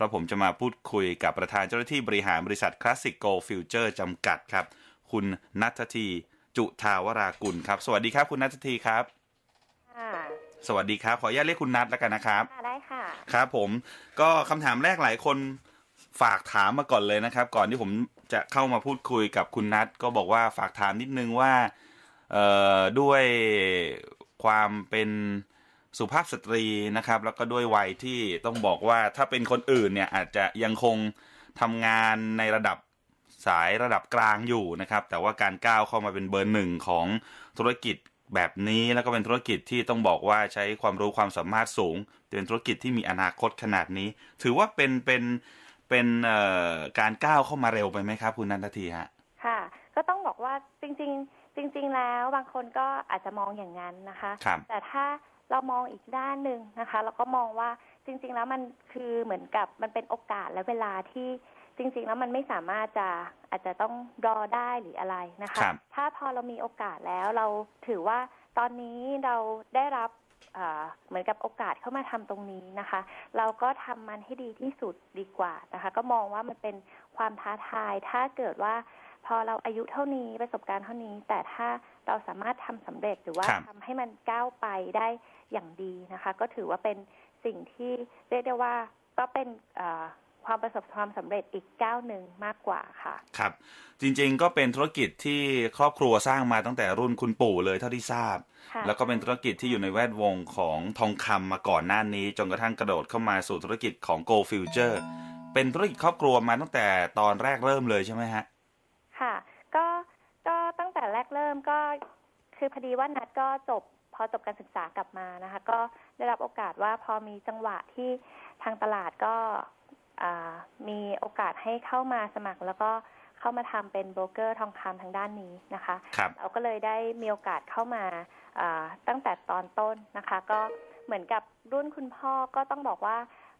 เพราะผมจะมาพูดคุยกับประธานเจ้าหน้าที่บริหารบริษัทคลาสสิกโกฟิวเจอร์จำกัดครับ คุณนัททีจุทาวรากุลครับ สวัสดีครับ คุณนัททีครับค่ะสวัสดีครับ ขออนุญาตเรียกคุณนัทแล้วกันนะครับค่ะได้ค่ะครับ ผมก็คำถามแรกหลายคนฝากถามมาก่อนเลยนะครับ ก่อนที่ผมจะเข้ามาพูดคุยกับคุณนัทก็บอกว่าฝากถามนิดนึงว่าเอ่อด้วยความเป็น สุภาพสตรีนะครับ แล้วก็ด้วยวัยที่ต้องบอกว่าถ้าเป็นคนอื่นเนี่ยอาจจะยังคงทำงานในระดับสายระดับกลางอยู่นะครับ แต่ว่าการก้าวเข้ามาเป็นเบอร์หนึ่งของธุรกิจแบบนี้แล้วก็เป็นธุรกิจที่ต้องบอกว่าใช้ความรู้ความสามารถสูง เป็นธุรกิจที่มีอนาคตขนาดนี้ ถือว่าเป็นเป็นเป็นเอ่อการก้าวเข้ามาเร็วไปไหมครับ คุณนันททีฮะค่ะ ก็ต้องบอกว่าจริง ๆ จริง ๆ แล้วบางคนก็อาจจะมองอย่างนั้นนะคะครับแต่ถ้า เรามองอีกด้านหนึ่งนะคะเราก็มองว่าจริง ๆ แล้วมันคือเหมือนกับมันเป็นโอกาสและเวลาที่จริง ๆ แล้วมันไม่สามารถจะอาจจะต้องรอได้หรืออะไรนะคะครับถ้าพอเรามีโอกาสแล้วเราถือว่าตอนนี้เราได้รับอ่าเหมือนกับโอกาสเข้ามาทำตรงนี้นะคะ เราก็ทำมันให้ดีที่สุดดีกว่านะคะ ก็มองว่ามันเป็นความท้าทาย ถ้าเกิดว่าพอเราอายุเท่านี้ประสบการณ์เท่านี้ แต่ถ้า เราสามารถทำสำเร็จหรือว่าครับทำให้มันก้าวไปได้อย่างดีนะคะ ก็ถือว่าเป็นสิ่งที่เรียกได้ว่าก็เป็นอ่าความประสบความสำเร็จอีกก้าวหนึ่งมากกว่าค่ะ ครับ จริงๆก็เป็นธุรกิจที่ครอบครัวสร้างมาตั้งแต่รุ่นคุณปู่เลยเท่าที่ทราบค่ะแล้วก็เป็นธุรกิจที่อยู่ในแวดวงของทองคำมาก่อนหน้านี้ จนกระทั่งกระโดดเข้ามาสู่ธุรกิจของ Go Future เป็นธุรกิจครอบครัวมาตั้งแต่ตอนแรกเริ่มเลยใช่ไหมฮะ ค่ะ มก็คือพอดีว่านัดก็จบพอจบการศึกษากลับมานะคะ ก็ได้รับโอกาสว่าพอมีจังหวะที่ทางตลาดก็อ่ามีโอกาสให้เข้ามาสมัคร แล้วก็เข้ามาทำเป็นโบรกเกอร์ทองคำทางด้านนี้นะคะครับเราก็เลยได้มีโอกาสเข้ามาอ่าตั้งแต่ตอนต้นนะคะ ก็เหมือนกับรุ่นคุณพ่อก็ต้องบอกว่า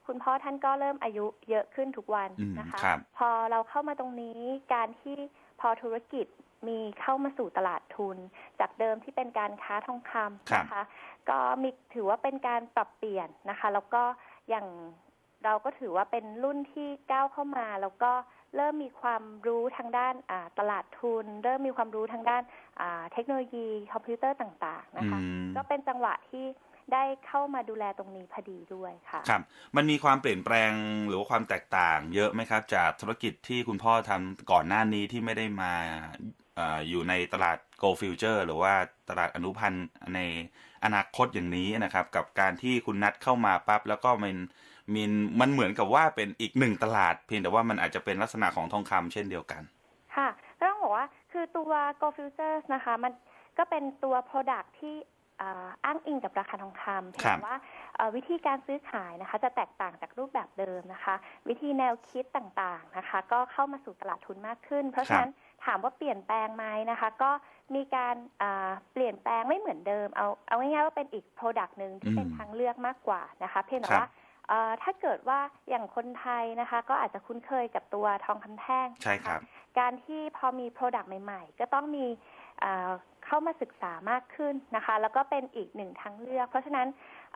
คุณพ่อท่านก็เริ่มอายุเยอะขึ้นทุกวันอืมนะคะครับพอเราเข้ามาตรงนี้การที่พอธุรกิจ มีเข้ามาสู่ตลาดทุน จากเดิมที่เป็นการค้าทองคำนะคะ ก็มีถือว่าเป็นการปรับเปลี่ยนนะคะ แล้วก็อย่างเราก็ถือว่าเป็นรุ่นที่ก้าวเข้ามา แล้วก็เริ่มมีความรู้ทางด้านอ่าตลาดทุน เริ่มมีความรู้ทางด้านอ่าเทคโนโลยีคอมพิวเตอร์ต่างๆนะคะอืมก็เป็นจังหวะที่ได้เข้ามาดูแลตรงนี้พอดีด้วยค่ะครับ มันมีความเปลี่ยนแปลงหรือว่าความแตกต่าง เยอะไหมครับ จากธุรกิจที่คุณพ่อทำก่อนหน้านี้ที่ไม่ได้มาเอออยู่ในตลาด Go Future หรือว่าตลาดอนุพันธ์ในอนาคตอย่างนี้นะครับ กับการที่คุณนัดเข้ามาปั๊บแล้วก็มันมีมันเหมือนกับว่าเป็นอีกหนึ่งตลาด เพียงแต่ว่ามันอาจจะเป็นลักษณะของทองคำเช่นเดียวกัน ค่ะก็ต้องบอกว่าคือตัว Go Futures นะคะ มันก็เป็นตัว Product ที่อ่าอ้างอิงกับราคาทองคำเพียงครับแต่ว่าเอ่อ วิธีการซื้อขายนะคะ จะแตกต่างจากรูปแบบเดิมนะคะ วิธีแนวคิดต่างๆนะคะ ก็เข้ามาสู่ตลาดทุนมากขึ้น เพราะฉะนั้นถามว่าเปลี่ยนแปลงไหมนะคะ ก็มีการอ่าเปลี่ยนแปลงไม่เหมือนเดิม เอาเอาง่ายๆว่าเป็นอีก Product หนึ่งที่เป็นอืมทางเลือกมากกว่านะคะ เพียงแต่ครับว่าเอ่อถ้าเกิดว่าอย่างคนไทยนะคะ ก็อาจจะคุ้นเคยกับตัวทองคำแท่งใช่ครับ การที่พอมี Product ใหม่ ๆ ก็ต้องมีเอ่อเข้ามาศึกษามากขึ้นนะคะ แล้วก็เป็นอีกหนึ่งทางเลือก เพราะฉะนั้น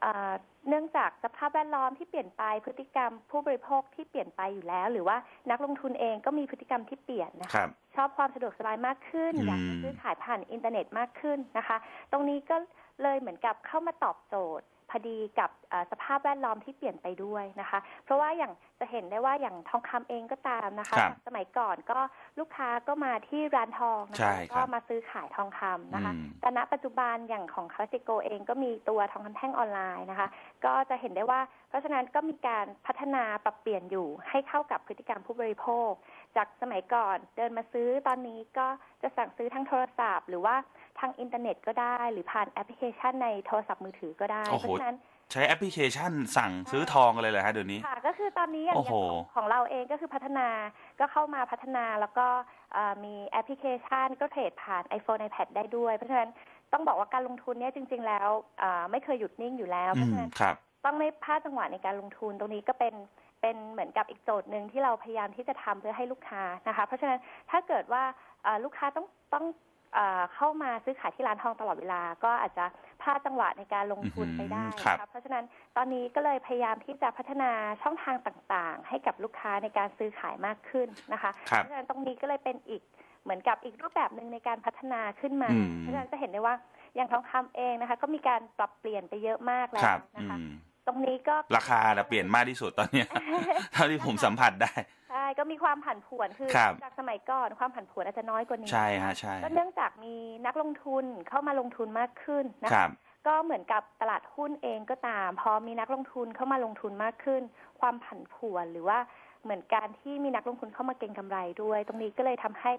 เอ่อเนื่องจากสภาพแวดล้อมที่เปลี่ยนไปพฤติกรรมผู้บริโภคที่เปลี่ยนไปอยู่แล้ว หรือว่านักลงทุนเองก็มีพฤติกรรมที่เปลี่ยนนะคคะรับชอบความสะดวกสบายมากขึ้นอืมอยากจะซื้อขายผ่านอินเทอร์เน็ตมากขึ้นนะคะ ตรงนี้ก็เลยเหมือนกับเข้ามาตอบโจทย์พ อดีกับเอ่อสภาพแวดล้อมที่เปลี่ยนไปด้วยนะคะ เพราะว่าอย่างจะเห็นได้ว่าอย่างทองคำเองก็ตามนะคะครับสมัยก่อนก็ลูกค้าก็มาที่ร้านทองนะใช่คะครัก็บมาซื้อขายทองคำนะคะอืมแต่ณปัจจุบันอย่างของคลาสสิโกเองก็มีตัวทองคำแท่งออนไลน์นะคะ ก็จะเห็นได้ว่า เพราะฉะนั้นก็มีการพัฒนาปรับเปลี่ยนอยู่ให้เข้ากับพฤติกรรมผู้บริโภค จากสมัยก่อนเดินมาซื้อตอนนี้ก็จะสั่งซื้อทั้งโทรศัพท์ หรือว่า ทางอินเทอร์เน็ตก็ได้ หรือผ่านแอปพลิเคชันในโทรศัพท์มือถือก็ได้ โอ้เพโห ราะฉะนั้นใช้แอปพลิเคชันสั่งซื้อทองกันเลยเหรอฮะเดี๋ยวนี้ ค่ะก็คือตอนนี้อย่างโอ้โห อย่างของของเราเองก็คือพัฒนาก็เข้ามาพัฒนาแล้วก็เอ่อมีแอปพลิเคชันก็เทรดผ่าน iPhone iPad ได้ด้วย เพราะฉะนั้นต้องบอกว่าการลงทุนเนี่ยจริง ๆ แล้วเอ่อไม่เคยหยุดนิ่งอยู่แล้วเพอืราะมฉะนั้น ครับ ต้องไม่พลาดจังหวะในการลงทุนตรงนี้ก็เป็นเป็นเหมือนกับอีกโจทย์หนึ่งที่เราพยายามที่จะทำเพื่อให้ลูกค้านะคะ เพราะฉะนั้นถ้าเกิดว่าเอ่อลูกค้าต้องต้อง เอ่อเข้ามาซื้อขายที่ร้านทองตลอดเวลา ก็อาจจะพพลาดจังหวะในการลงทุนไปได้อืมครับนะคะเพราะฉะนั้นตอนนี้ก็เลยพยายามที่จะพัฒนาช่องทางต่างๆ ให้กับลูกค้าในการซื้อขายมากขึ้นนะคะครับเพราะฉะนั้นตรงนี้ก็เลยเป็นอีกเหมือนกับอีกรูปแบบหนึ่งในการพัฒนาขึ้นมาอืมเพราะฉะนั้นจะเห็นได้ว่าอย่างทองคำเองนะคะ ก็มีการปรับเปลี่ยนไปเยอะมากแล้ควรับนะอืคะม ตรงนี้ก็ราคาน่ะเปลี่ยนมากที่สุดตอนเนี้ยเท่าที่ผมสัมผัสได้ใช่ก็มีความผันผวนคือครับจากสมัยก่อนความผันผวนอาจจะน้อยกว่านี้ใช่ฮะใช่ก็เนื่องจากมีนักลงทุนเข้ามาลงทุนมากขึ้นนะคคะรับก็เหมือนกับตลาดหุ้นเองก็ตาม พอมีนักลงทุนเข้ามาลงทุนมากขึ้น ความผันผวนหรือว่า เหมือนการที่มีนักลงทุนเข้ามาเก็งกำไรด้วย ตรงนี้ก็เลยทำให้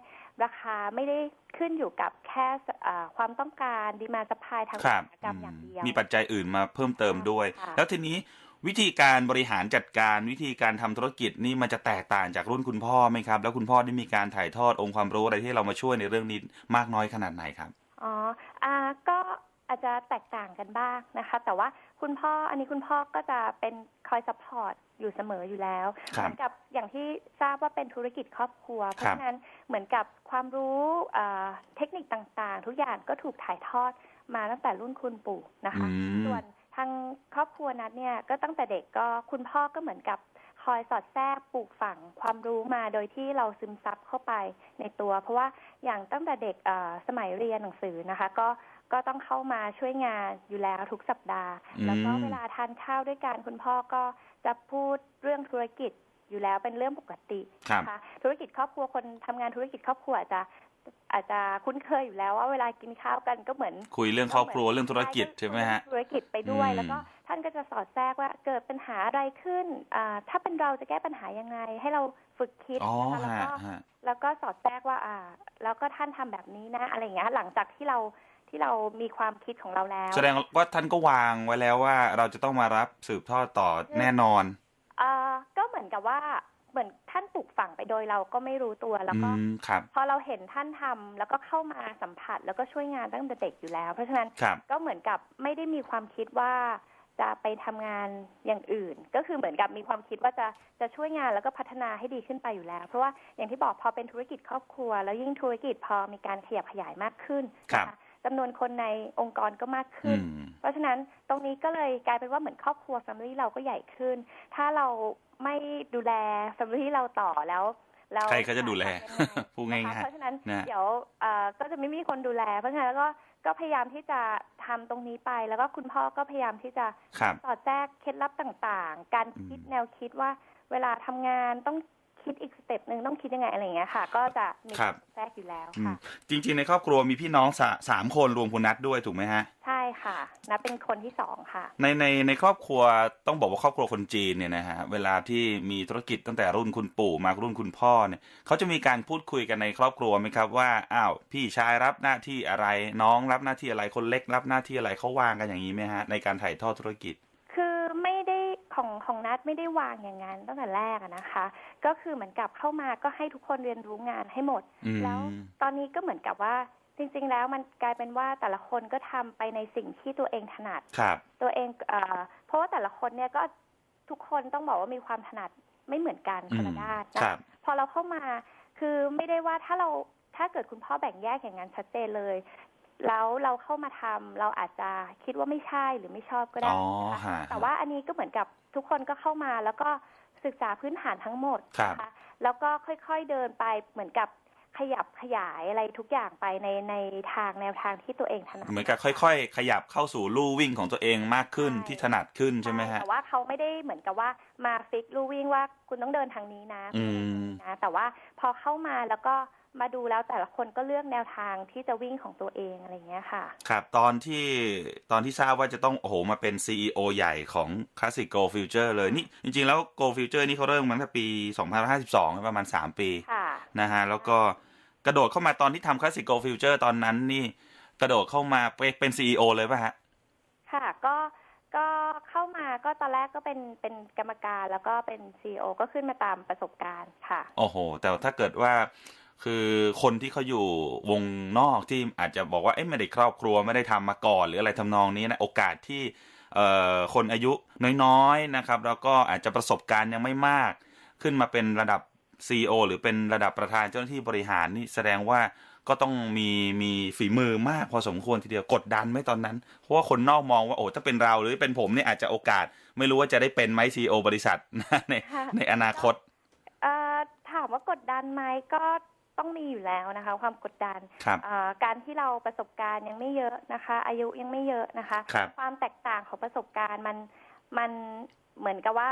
ราคาไม่ได้ขึ้นอยู่กับแค่อ่าความต้องการดีมาสปายทางคอุรับตสาหกรรมอย่างเดียว มีปัจจัยอื่นมาเพิ่มเติมด้วยค่ะแล้วทีนี้วิธีการบริหารจัดการวิธีการทำธุรกิจนี่มันจะแตกต่างจากรุ่นคุณพ่อไหมครับ แล้วคุณพ่อได้มีการถ่ายทอดองค์ความรู้อะไรที่เรามาช่วยในเรื่องนี้มากน้อยขนาดไหนครับอ๋ออ่าก็อาจจะแตกต่างกันบ้างนะคะ แต่ว่า คุณพ่ออันนี้คุณพ่อก็จะเป็นคอยซัพพอร์ตอยู่เสมออยู่แล้วครัเหบมือนกับอย่างที่ทราบว่าเป็นธุรกิจครอบครัว เพครัราะบฉะนั้นเหมือนกับความรู้อ่าเทคนิคต่างๆ ทุกอย่างก็ถูกถ่ายทอดมาตั้งแต่รุ่นคุณปู่นะคะอืมส่วนทางครอบครัวนัดเนี่ยก็ตั้งแต่เด็กก็คุณพ่อก็เหมือนกับ คอยสอดแทรกปลูกฝังความรู้มาโดยที่เราซึมซับเข้าไปในตัว เพราะว่าอย่างตั้งแต่เด็กเอ่อสมัยเรียนหนังสือนะคะ ก็ก็ต้องเข้ามาช่วยงานอยู่แล้วทุกสัปดาห์อืมแล้วก็เวลาทานข้าวด้วยกันคุณพ่อก็จะพูดเรื่องธุรกิจอยู่แล้วเป็นเรื่องปกติครับนะคะธุรกิจครอบครัวคนทำงานธุรกิจครอบครัวอาจจะ อาจจะคุ้นเคยอยู่แล้วว่าเวลากินข้าวกันก็เหมือน คุยเรื่องครอบครัวเรื่องธุรกิจใช่ไหมฮะธุรกิจไปด้วยอืมแล้วก็ท่านก็จะสอดแทรกว่าเกิดปัญหาอะไรขึ้นอ่าถ้าเป็นเราจะแก้ปัญหายังไง ให้เราฝึกคิดอ๋อนะคะแล้วฮะก็ฮะแล้วก็สอดแทรกว่าอ่า แล้วก็ท่านทำแบบนี้นะ อะไรอย่างเงี้ยหลังจากที่เราที่เรามีความคิดของเราแล้ว แสดงว่าท่านก็วางไว้แล้วว่าเราจะต้องมารับสืบทอดต่อแน่นอนอ่าก็เหมือนกับว่า เหมือนท่านปลูกฝังไปโดยเราก็ไม่รู้ตัวแล้วอืก็มครับพอเราเห็นท่านทำแล้วก็เข้ามาสัมผัสแล้วก็ช่วยงานตั้งแต่เด็กอยู่แล้ว เพราะฉะนั้นครับก็เหมือนกับไม่ได้มีความคิดว่าจะไปทำงานอย่างอื่น ก็คือเหมือนกับมีความคิดว่าจะจะช่วยงานแล้วก็พัฒนาให้ดีขึ้นไปอยู่แล้ว เพราะว่าอย่างที่บอกพอเป็นธุรกิจครอบครัว แล้วยิ่งธุรกิจพอมีการขยับขยายมากขึ้นครับนะคะจำนวนคนในองค์กรก็มากอืขึ้นม เพราะฉะนั้นตรงนี้ก็เลยกลายเป็นว่าเหมือนครอบครัว Family เราก็ใหญ่ขึ้น ถ้าเราไม่ดูแล Family เราต่อแล้วแล้วใครเขาจะดูแลทำยังไงพูดง่ายๆนะคะเพราะฉะนั้นนะเดี๋ยวเอ่อก็จะไม่มีคนดูแล เพราะฉะนั้นก็ก็พยายามที่จะทำตรงนี้ไป แล้วก็คุณพ่อก็พยายามที่จะครับสอดแทรกเคล็ดลับต่างๆ การคิดอืมแนวคิดว่าเวลาทำงานต้อง คิดอีกสเต็ปหนึ่งต้องคิดยังไงอะไรอย่างเงี้ยค่ะ ก็จะมีครับ แทรกอยู่แล้วอืมค่ะ จริง ๆ ในครอบครัวมีพี่น้องสาสามคนรวมคุณนัทด้วยถูกไหมฮะ ใช่ค่ะนับเป็นคนที่สองค่ะ ในในในครอบครัวต้องบอกว่าครอบครัวคนจีนเนี่ยนะฮะเวลาที่มีธุรกิจตั้งแต่รุ่นคุณปู่มารุ่นคุณพ่อเนี่ยเขาจะมีการพูดคุยกันในครอบครัวไหมครับว่าอ้าวพี่ชายรับหน้าที่อะไรน้องรับหน้าที่อะไรคนเล็กรับหน้าที่อะไรเขาวางกันอย่างนี้ไหมฮะในการถ่ายทอดธุรกิจ คือไม่ได้ ของของนัดไม่ได้วางอย่างนั้นตั้งแต่แรกอะนะคะ ก็คือเหมือนกับเข้ามาก็ให้ทุกคนเรียนรู้งานให้หมดอืมแล้วตอนนี้ก็เหมือนกับว่าจริง ๆ แล้วมันกลายเป็นว่าแต่ละคนก็ทำไปในสิ่งที่ตัวเองถนัดครับตัวเองเอ่อเพราะว่าแต่ละคนเนี่ยก็ทุกคนต้องบอกว่ามีความถนัดไม่เหมือนกันอืคนมละด้านคนะรับพอเราเข้ามาคือไม่ได้ว่าถ้าเราถ้าเกิดคุณพ่อแบ่งแยกอย่างนั้นชัดเจนเลย แล้วเราเข้ามาทำเราอาจจะคิดว่าไม่ใช่หรือไม่ชอบก็ได้อ๋อนะคะฮะแต่ว่าอันนี้ก็เหมือนกับทุกคนก็เข้ามาแล้วก็ศึกษาพื้นฐานทั้งหมดครับนะคะแล้วก็ค่อยๆเดินไปเหมือนกับขยับขยายอะไรทุกอย่างไปในในทางแนวทางที่ตัวเองถนัดเหมือนกับค่อย ๆ ขยับเข้าสู่ลู่วิ่งของตัวเองมากขึ้นใช่ที่ถนัดขึ้นใช่ไหมฮะแต่ว่าเขาไม่ได้เหมือนกับว่ามาฟิกลู่วิ่งว่าคุณต้องเดินทางนี้นะอืมนะแต่ว่าพอเข้ามาแล้วก็ มาดูแล้วแต่ละคนก็เลือกแนวทางที่จะวิ่งของตัวเองอะไรอย่างเงี้ยค่ะ ครับ ตอนที่ตอนที่ทราบว่าจะต้องโอ้โหมาเป็น CEO ใหญ่ของ Classic Go Future เลยนี่จริง ๆ แล้ว Go Future นี่เขาเริ่มมาตั้งแต่ปี 2552 ประมาณ 3 ปีค่ะนะฮะแล้วก็กระโดดเข้ามาตอนที่ทำ Classic Go Future ตอนนั้นนี่กระโดดเข้ามาเป็น CEO เลยป่ะฮะ ค่ะก็ก็เข้ามาก็ตอนแรกก็เป็นเป็นกรรมการแล้วก็เป็นซีอก็ขึ้นมาตามประสบการณ์ค่ะ โอ้โห แต่ถ้าเกิดว่า คือคนที่เขาอยู่วงนอกที่อาจจะบอกว่าเอ๊ะไม่ได้ครอบครัวไม่ได้ทำมาก่อน หรืออะไรทำนองนี้นะโอกาสที่เอ่อคนอายุน้อยๆนะครับ แล้วก็อาจจะประสบการณ์ยังไม่มาก ขึ้นมาเป็นระดับ CEO หรือเป็นระดับประธานเจ้าหน้าที่บริหารนี่แสดงว่าก็ต้องมีมีฝีมือมากพอสมควรทีเดียวกดดันไหมตอนนั้น เพราะว่าคนนอกมองว่าโอ้ถ้าเป็นเราหรือเป็นผมเนี่ยอาจจะโอกาส ไม่รู้ว่าจะได้เป็นไหม CEO บริษัทในค่ะในอนาคตเอ่อถามว่ากดดันไหมก็ ต้องมีอยู่แล้วนะคะ ความกดดันครับเอ่อการที่เราประสบการณ์ยังไม่เยอะนะคะ อายุยังไม่เยอะนะคะ ครับ ความแตกต่างของประสบการณ์มันมันเหมือนกับว่า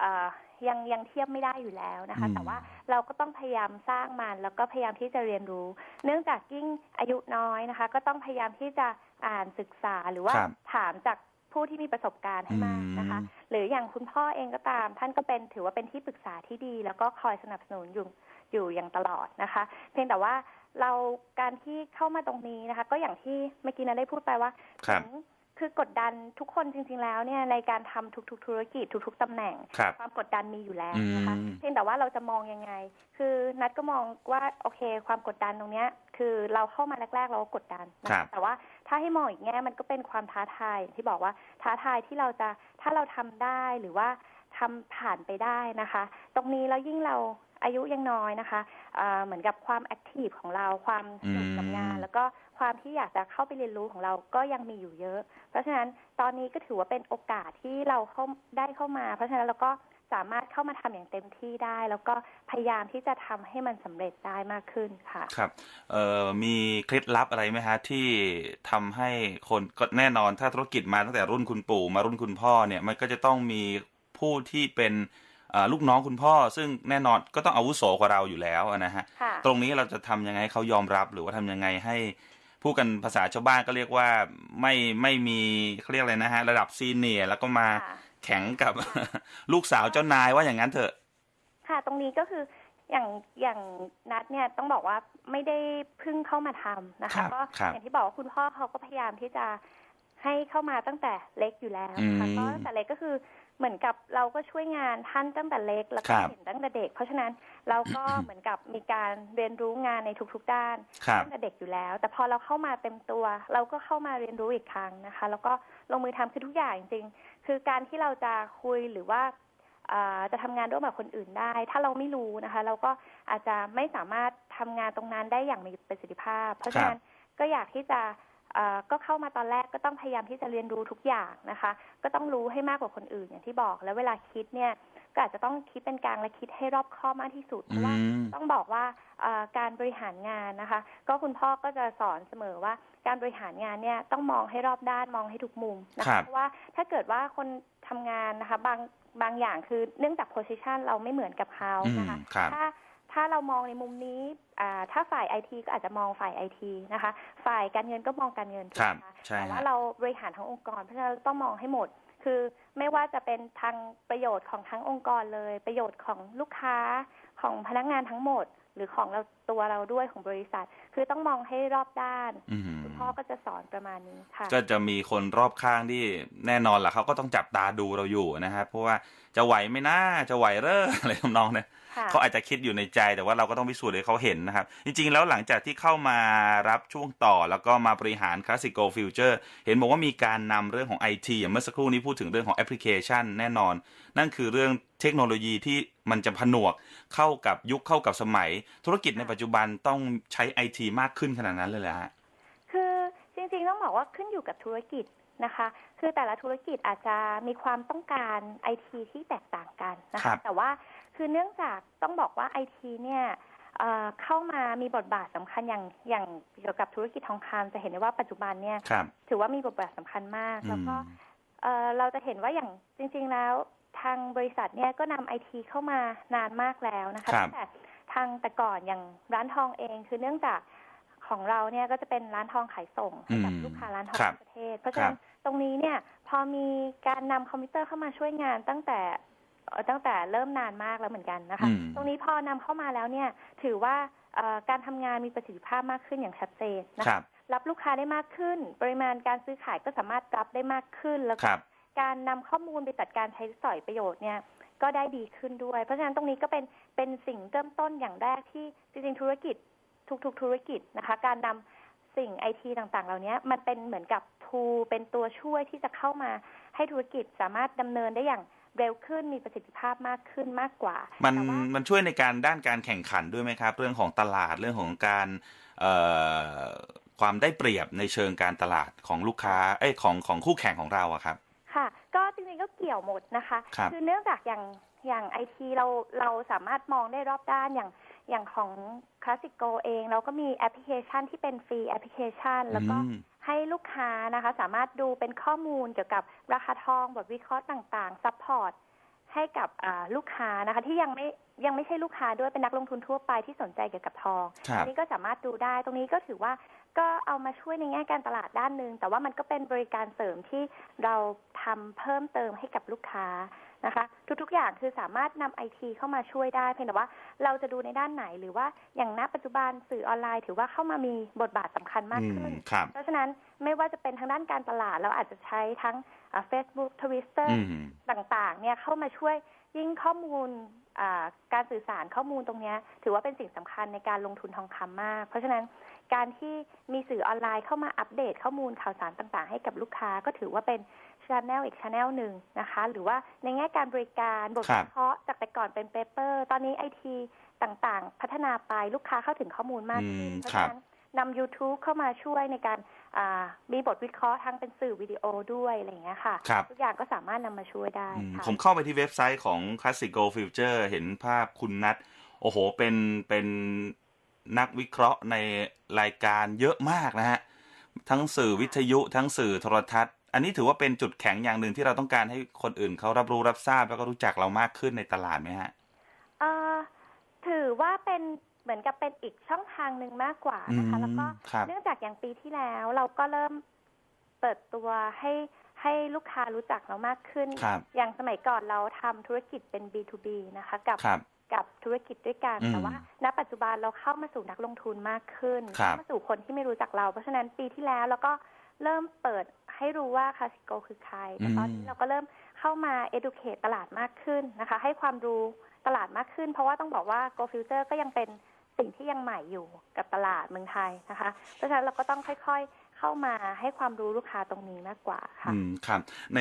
เอ่อยังยังเทียบไม่ได้อยู่แล้วนะคะ อืม แต่ว่าเราก็ต้องพยายามสร้างมัน แล้วก็พยายามที่จะเรียนรู้ เนื่องจากยิ่งอายุน้อยนะคะ ก็ต้องพยายามที่จะอ่านศึกษาหรือว่าครับ ถามจาก ผู้ที่มีประสบการณ์ให้มากนะคะอืมหรืออย่างคุณพ่อเองก็ตาม ท่านก็เป็นถือว่าเป็นที่ปรึกษาที่ดี แล้วก็คอยสนับสนุนอยู่อยู่อย่างตลอดนะคะ เพียงแต่ว่าเราการที่เข้ามาตรงนี้นะคะ ก็อย่างที่เมื่อกี้นะได้พูดไปว่าครับถึงคือกดดันทุกคนจริง ๆ แล้วเนี่ยในการทำทุก ๆ ธุรกิจทุก ๆตำแหน่งครับความกดดันมีอยู่แล้วนะคะอืมเพียงแต่ว่าเราจะมองยังไง คือนัดก็มองว่าโอเค ความกดดันตรงเนี้ย คือเราเข้ามาแรก ๆ เราก็กดดันนะครัคะบแต่ว่า ถ้าให้มองอีกแง่มันก็เป็นความท้าทายอย่างที่บอกว่าท้าทายที่เราจะถ้าเราทำได้หรือว่าทำผ่านไปได้นะคะ ตรงนี้แล้วยิ่งเราอายุยังน้อยนะคะอ่าเหมือนกับความแอคทีฟของเราความสนุกกับงานอืมแล้วก็ความที่อยากจะเข้าไปเรียนรู้ของเราก็ยังมีอยู่เยอะ เพราะฉะนั้นตอนนี้ก็ถือว่าเป็นโอกาสที่เราเข้าได้เข้ามา เพราะฉะนั้นเราก็ สามารถเข้ามาทำอย่างเต็มที่ได้ แล้วก็พยายามที่จะทำให้มันสำเร็จได้มากขึ้นค่ะ ครับเอ่อมีเคล็ดลับอะไรไหมฮะที่ทำให้คนก็แน่นอนถ้าธุรกิจมาตั้งแต่รุ่นคุณปู่มารุ่นคุณพ่อเนี่ยมันก็จะต้องมีผู้ที่เป็นเอ่อลูกน้องคุณพ่อ ซึ่งแน่นอนก็ต้องอาวุโสกว่าเราอยู่แล้วนะฮะค่ะตรงนี้เราจะทำยังไงให้เขายอมรับหรือว่าทำยังไงให้พูดกันภาษาชาวบ้านก็เรียกว่าไม่ไม่มีเขาเรียกอะไรนะฮะ ระดับซีเนียร์แล้วก็มาค่ะ แข่งกับ ลูกสาวเจ้านายว่าอย่างนั้นเถอะ ค่ะ ตรงนี้ก็คืออย่างอย่างนัดเนี่ยต้องบอกว่าไม่ได้เพิ่งเข้ามาทำนะครัคะบก็ครับอย่างที่บอกว่าคุณพ่อเขาก็พยายามที่จะให้เข้ามาตั้งแต่เล็กอยู่แล้วนะคะอืมก็ตั้งแต่เล็กก็คือเหมือนกับเราก็ช่วยงานท่านตั้งแต่เล็กแล้วคก็รับเห็นตั้งแต่เด็ก เพราะฉะนั้นเราก็เหมือนกับมีการเรียนรู้งานในทุกๆด้านครับตั้งแต่เด็กอยู่แล้ว แต่พอเราเข้ามาเต็มตัว เราก็เข้ามาเรียนรู้อีกครั้งนะคะ แล้วก็ลงมือทำคือทุกอย่างจริงๆ คือการที่เราจะคุยหรือว่าเอ่อจะทำงานร่วมกับคนอื่นได้ ถ้าเราไม่รู้นะคะ เราก็อาจจะไม่สามารถทำงานตรงนั้นได้อย่างมีประสิทธิภาพ เพราะฉะนั้นก็อยากที่จะเอ่อก็เข้ามาตอนแรกก็ต้องพยายามที่จะเรียนรู้ทุกอย่างนะคะ ก็ต้องรู้ให้มากกว่าคนอื่นอย่างที่บอก แล้วเวลาคิดเนี่ย ก็อาจจะต้องคิดเป็นกลางและคิดให้รอบคอบมากที่สุดเพอืราะว่ามต้องบอกว่าเอ่อการบริหารงานนะคะ ก็คุณพ่อก็จะสอนเสมอว่าการบริหารงานเนี่ยต้องมองให้รอบด้านมองให้ทุกมุมนะครัคะบเพราะว่าถ้าเกิดว่าคนทำงานนะคะบางบางอย่างคือเนื่องจากโพสิชันเราไม่เหมือนกับเขาอืมนะคะครับถ้าถ้าเรามองในมุมนี้อ่าถ้าฝ่ายไอทีก็อาจจะมองฝ่ายไอทีนะคะ ฝ่ายการเงินก็มองการเงินถูกครับไหมคะใช่แต่ว่าฮะเราบริหารทั้งองค์กรเพราะฉะนั้นเราต้องมองให้หมด คือไม่ว่าจะเป็นทางประโยชน์ของทั้งองค์กรเลย ประโยชน์ของลูกค้าของพนักงานทั้งหมด หรือของเราตัวเราด้วยของบริษัท คือต้องมองให้รอบด้านอืมคุณพ่อก็จะสอนประมาณนี้ค่ะ ก็จะมีคนรอบข้างที่แน่นอนแหละเขาก็ต้องจับตาดูเราอยู่นะครับเพราะว่าจะไหวไหมนะจะไหวเร่ออะไรทำนองเนี่ยค่ะเขาอาจจะคิดอยู่ในใจแต่ว่าเราก็ต้องพิสูจน์ให้เขาเห็นนะครับ จริง ๆ แล้วหลังจากที่เข้ามารับช่วงต่อแล้วก็มาบริหาร Classic Go Future เห็นบอกว่ามีการนำเรื่องของ IT อย่างเมื่อสักครู่นี้พูดถึงเรื่องของแอปพลิเคชันแน่นอน นั่นคือเรื่องเทคโนโลยีที่มันจะผนวกเข้ากับยุคเข้ากับสมัย ธุรกิจในปัจจุบันต้องใช้ IT มากขึ้นขนาดนั้นเลยแหละฮะคือจริงๆต้องบอกว่าขึ้นอยู่กับธุรกิจนะคะ คือแต่ละธุรกิจอาจจะมีความต้องการไอทีที่แตกต่างกันนะครัคะบแต่ว่า คือเนื่องจากต้องบอกว่าไอทีเนี่ยเอ่อเข้ามามีบทบาทสำคัญอย่างอย่างเกี่ยวกับธุรกิจทองคำจะเห็นได้ว่าปัจจุบันเนี่ยครับถือว่ามีบทบาทสำคัญมากอืแล้วก็มเอ่อเราจะเห็นว่าอย่างจริง ๆ แล้วทางบริษัทเนี่ยก็นำไอทีเข้ามานานมากแล้วนะคะครับตั้งแต่ทางแต่ก่อนอย่างร้านทองเองคือเนื่องจากของเราเนี่ยก็จะเป็นร้านทองขายส่งให้กับอืมลูกค้าร้านทองครับทั่วประเทศ เพราะฉะนั้นตรงนี้เนี่ยพอมีการนำคอมพิวเตอร์เข้ามาช่วยงานตั้งแต่เอ่อ ตั้งแต่เริ่มนานมากแล้วเหมือนกันนะคะอืมตรงนี้พอนำเข้ามาแล้วเนี่ย ถือว่าเอ่อการทำงานมีประสิทธิภาพมากขึ้นอย่างชัดเจนนะคคะรับรับลูกค้าได้มากขึ้น ปริมาณการซื้อขายก็สามารถรับได้มากขึ้นแล้วคก็รับการนำข้อมูลไปจัดการใช้สอยประโยชน์เนี่ยก็ได้ดีขึ้นด้วย เพราะฉะนั้นตรงนี้ก็เป็นเป็นสิ่งเริ่มต้นอย่างแรกที่จริงๆธุรกิจทุกๆ ธุรกิจนะคะ การนำสิ่งไอทีต่างๆ เหล่านี้มันเป็นเหมือนกับทูเป็นตัวช่วยที่จะเข้ามาให้ธุรกิจสามารถดำเนินได้อย่าง เร็วขึ้นมีประสิทธิภาพมากขึ้นมากกว่า มันแต่ว่ามันช่วยในการด้านการแข่งขันด้วยไหมครับ เรื่องของตลาดเรื่องของการเอ่อความได้เปรียบในเชิงการตลาดของลูกค้าเอ้ยของของคู่แข่งของเราอะครับ ค่ะ ก็จริงๆก็เกี่ยวหมดนะคะครับอเนื่องจากอย่างอย่างไอทีเราเราสามารถมองได้รอบด้านอย่างอย่างของคลาสสิโกเอง เราก็มีแอปพลิเคชันที่เป็นฟรีแอปพลิเคชัน แล้วก็อืม ให้ลูกค้านะคะ สามารถดูเป็นข้อมูลเกี่ยวกับราคาทองบทวิเคราะห์ต่างๆซัพพอร์ตให้กับอ่าลูกค้านะคะ ที่ยังไม่ยังไม่ใช่ลูกค้าด้วยเป็นนักลงทุนทั่วไปที่สนใจเกี่ยวกับทองครับอันนี้ก็สามารถดูได้ตรงนี้ก็ถือว่าก็เอามาช่วยในแง่การตลาดด้านหนึ่งแต่ว่ามันก็เป็นบริการเสริมที่เราทำเพิ่มเติมให้กับลูกค้า นะคะ ทุกๆอย่างคือสามารถนำไอทีเข้ามาช่วยได้ เพียงแต่ว่าเราจะดูในด้านไหนหรือว่าอย่างณปัจจุบันสื่อออนไลน์ ถือว่าเข้ามามีบทบาทสำคัญมากอืขึ้นมครับเพราะฉะนั้นไม่ว่าจะเป็นทางด้านการตลาด เราอาจจะใช้ทั้งเฟซบุ๊กทวิตเตอร์อืมต่างๆ เนี่ยเข้ามาช่วยยิ่งข้อมูลอ่าการสื่อสารข้อมูลตรงเนี้ยถือว่าเป็นสิ่งสำคัญในการลงทุนทองคำมาก เพราะฉะนั้นการที่มีสื่อออนไลน์เข้ามาอัปเดตข้อมูลข่าวสารต่างๆ ให้กับลูกค้าก็ถือว่าเป็น ช n แนลอีกช n แนลหนึ่งนะคะ หรือว่าในแง่การบริการบทครับวิเคราะห์จากแต่ก่อนเป็นเปเปอร์ ตอนนี้ไอทีต่างๆ พัฒนาไปลูกค้าเข้าถึงข้อมูลมากขึ้นอืมเพราะครัฉะบนั้นนำ YouTube เข้ามาช่วยในการอ่ามีบทวิเคราะห์ทั้งเป็นสื่อวิดีโอด้วยอะไรอย่างเงี้ยค่ะครับทุกอย่างก็สามารถนำมาช่วยได้อืมค่ะผมเข้าไปที่เว็บไซต์ของ Classic Go Future เห็นภาพคุณนัทโอ้โห เป็นเป็นนักวิเคราะห์ในรายการเยอะมากนะฮะ ทั้งสื่อวิทยุทั้งสื่อโทรทัศน์ อันนี้ถือว่าเป็นจุดแข็งอย่างหนึ่งที่เราต้องการให้คนอื่นเขารับรู้รับทราบแล้วก็รู้จักเรามากขึ้นในตลาดไหมฮะเอ่อถือว่าเป็นเหมือนกับเป็นอีกช่องทางหนึ่งมากกว่านะคะอืมแล้วก็ครับเนื่องจากอย่างปีที่แล้วเราก็เริ่มเปิดตัวให้ให้ลูกค้ารู้จักเรามากขึ้นครับอย่างสมัยก่อนเราทำธุรกิจเป็น B2B นะคะ กับครับกับธุรกิจด้วยกันอืมแต่ว่า ณ ปัจจุบันเราเข้ามาสู่นักลงทุนมากขึ้นครับเข้ามาสู่คนที่ไม่รู้จักเรา เพราะฉะนั้นปีที่แล้วเราก็ เริ่มเปิดให้รู้ว่าคาสิโกคือใครแต่ตอนนี้เราก็เริ่มเข้ามา educate ตลาดมากขึ้นนะคะ ให้ความรู้ตลาดมากขึ้น เพราะว่าต้องบอกว่า Go Future ก็ยังเป็นสิ่งที่ยังใหม่อยู่กับตลาดเมืองไทยนะคะ เพราะฉะนั้นเราก็ต้องค่อยๆเข้ามาให้ความรู้ลูกค้าตรงนี้มากกว่าค่ะอืมครับใน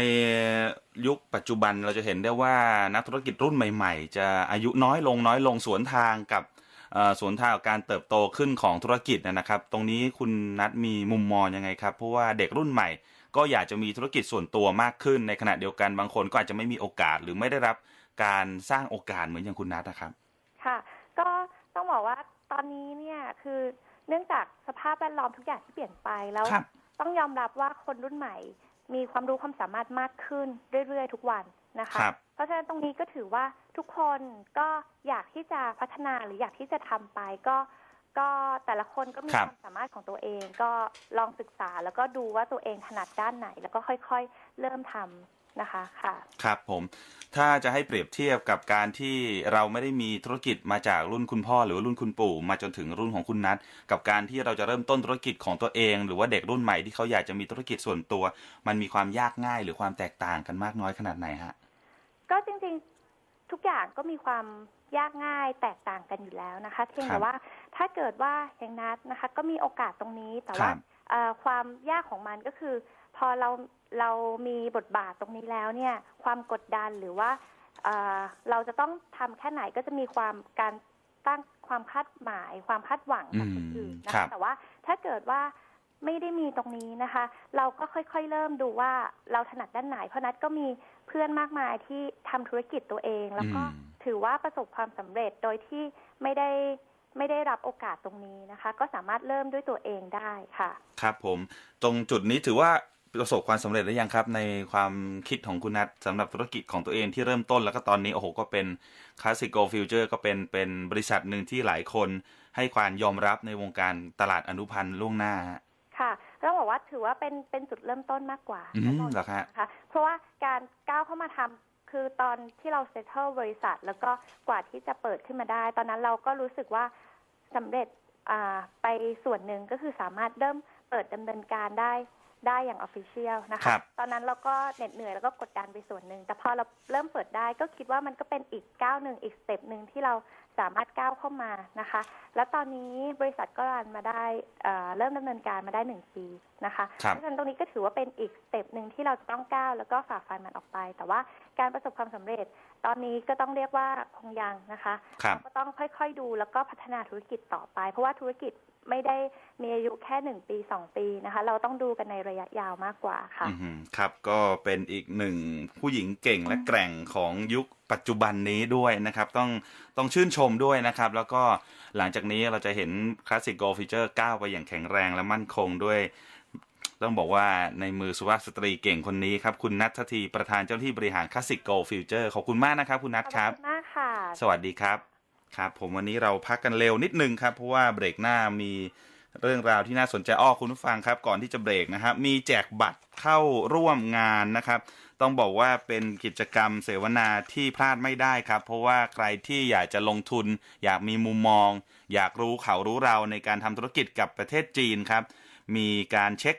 ยุคปัจจุบันเราจะเห็นได้ว่านักธุรกิจรุ่นใหม่ ๆ จะอายุน้อยลงน้อยลงสวนทางกับเอ่อ สวนทางกับการเติบโตขึ้นของธุรกิจนะครับ ตรงนี้คุณนัทมีมุมมองยังไงครับ เพราะว่าเด็กรุ่นใหม่ ก็อยากจะมีธุรกิจส่วนตัวมากขึ้น ในขณะเดียวกันบางคนก็อาจจะไม่มีโอกาสหรือไม่ได้รับการสร้างโอกาสเหมือนอย่างคุณนัทนะครับ ค่ะ ก็ต้องบอกว่าตอนนี้เนี่ยคือเนื่องจากสภาพแวดล้อมทุกอย่างที่เปลี่ยนไปแล้วครับต้องยอมรับว่าคนรุ่นใหม่ มีความรู้ความสามารถมากขึ้นเรื่อยๆ ทุกวัน นะคะครับเพราะฉะนั้นตรงนี้ก็ถือว่าทุกคนก็อยากที่จะพัฒนาหรืออยากที่จะทำไปก็ก็แต่ละคนก็มีครับความสามารถของตัวเองก็ลองศึกษาแล้วก็ดูว่าตัวเองถนัดด้านไหน แล้วก็ค่อยๆ เริ่มทำ นะคะค่ะครับผมถ้าจะให้เปรียบเทียบกับการที่เราไม่ได้มีธุรกิจมาจากรุ่นคุณพ่อ หรือว่ารุ่นคุณปู่ มาจนถึงรุ่นของคุณนัทกับการที่เราจะเริ่มต้นธุรกิจของตัวเอง หรือว่าเด็กรุ่นใหม่ที่เขาอยากจะมีธุรกิจส่วนตัว มันมีความยากง่ายหรือความแตกต่างกันมากน้อยขนาดไหนฮะก็จริงๆทุกอย่างก็มีความยากง่ายแตกต่างกันอยู่แล้วนะคะเพียงครัแต่บว่าถ้าเกิดว่าอย่างนัดนะคะ ก็มีโอกาสตรงนี้แต่ว่าครับเอ่อความยากของมันก็คือ พอเราเรามีบทบาทตรงนี้แล้วเนี่ย ความกดดันหรือว่าเอ่อเราจะต้องทำแค่ไหนก็จะมีความการตั้งความคาดหมาย ความคาดหวังจากคนอื่นนะครัคะบแต่ว่าถ้าเกิดว่าไม่ได้มีตรงนี้นะคะ เราก็ค่อยๆ เริ่มดูว่าเราถนัดด้านไหน เพราะนัดก็มีเพื่อนมากมายที่ทำธุรกิจตัวเอง แล้วก็อืมถือว่าประสบความสำเร็จโดยที่ไม่ได้ไม่ได้รับโอกาสตรงนี้นะคะ ก็สามารถเริ่มด้วยตัวเองได้ค่ะ ครับผม ตรงจุดนี้ถือว่า ประสบความสำเร็จหรือยังครับ ในความคิดของคุณนัทสำหรับธุรกิจของตัวเองที่เริ่มต้นแล้วก็ตอนนี้โอ้โหก็เป็น Classic Go Future ก็เป็นเป็นบริษัทหนึ่งที่หลายคนให้ความยอมรับในวงการตลาดอนุพันธ์ล่วงหน้าฮะค่ะต้องบอกว่าถือว่าเป็นเป็นจุดเริ่มต้นมากกว่าอืมนะนนท์เหรอครับนะคะเพราะว่าการก้าวเข้ามาทำคือตอนที่เราเซ t เทิลบริษัท แล้วก็กว่าที่จะเปิดขึ้นมาได้ ตอนนั้นเราก็รู้สึกว่าสำเร็จอ่าไปส่วนหนึ่งก็คือสามารถเริ่มเปิดดำเนินการได้ ได้อย่างออฟฟิเชียลนะครัคะ บ ตอนนั้นเราก็เหน็ดเหนื่อยแล้วก็กดดันไปส่วนหนึ่ง แต่พอเราเริ่มเปิดได้ก็คิดว่ามันก็เป็นอีกก้าวหนึ่งอีกสเต็ปหนึ่งที่เราสามารถก้าวเข้ามานะคะ แล้วตอนนี้บริษัทก็รันมาได้เอ่อเริ่มดำเนินการมาได้หนึ่งปีนะคะ ครับ เพราะฉะนั้นตรงนี้ก็ถือว่าเป็นอีกสเต็ปหนึ่งที่เราจะต้องก้าวแล้วก็ฝ่าฟันมันออกไป แต่ว่าการประสบความสำเร็จ ตอนนี้ก็ต้องเรียกว่าคงยังนะคะ ครับ เราก็ต้องค่อยๆดูแล้วก็พัฒนาธุรกิจต่อไป เพราะว่าธุรกิจ ไม่ได้มีอายุแค่หนึ่งปีสองปีนะคะ เราต้องดูกันในระยะยาวมากกว่าค่ะอือหือครับก็เป็นอีกหนึ่งผู้หญิงเก่งและแกร่งของยุคปัจจุบันนี้ด้วยนะครับ ต้องต้องชื่นชมด้วยนะครับ แล้วก็หลังจากนี้เราจะเห็นคลาสสิกโกลฟิเจอร์ก้าวไปอย่างแข็งแรงและมั่นคงด้วยต้องบอกว่าในมือสุภาพสตรีเก่งคนนี้ครับ คุณนัททีประธานเจ้าหน้าที่บริหารคลาสสิกโกลฟิวเจอร์ขอบคุณมากนะครับ คุณนัทขอบครับคุณมากค่ะ สวัสดีครับ ครับผมวันนี้เราพักกันเร็วนิดนึงครับ เพราะว่าเบรกหน้ามีเรื่องราวที่น่าสนใจอ้อคุณผู้ฟังครับ ก่อนที่จะเบรกนะครับ มีแจกบัตรเข้าร่วมงานนะครับ ต้องบอกว่าเป็นกิจกรรมเสวนาที่พลาดไม่ได้ครับ เพราะว่าใครที่อยากจะลงทุน อยากมีมุมมอง อยากรู้เขารู้เราในการทำธุรกิจกับประเทศจีนครับ มีการเช็ค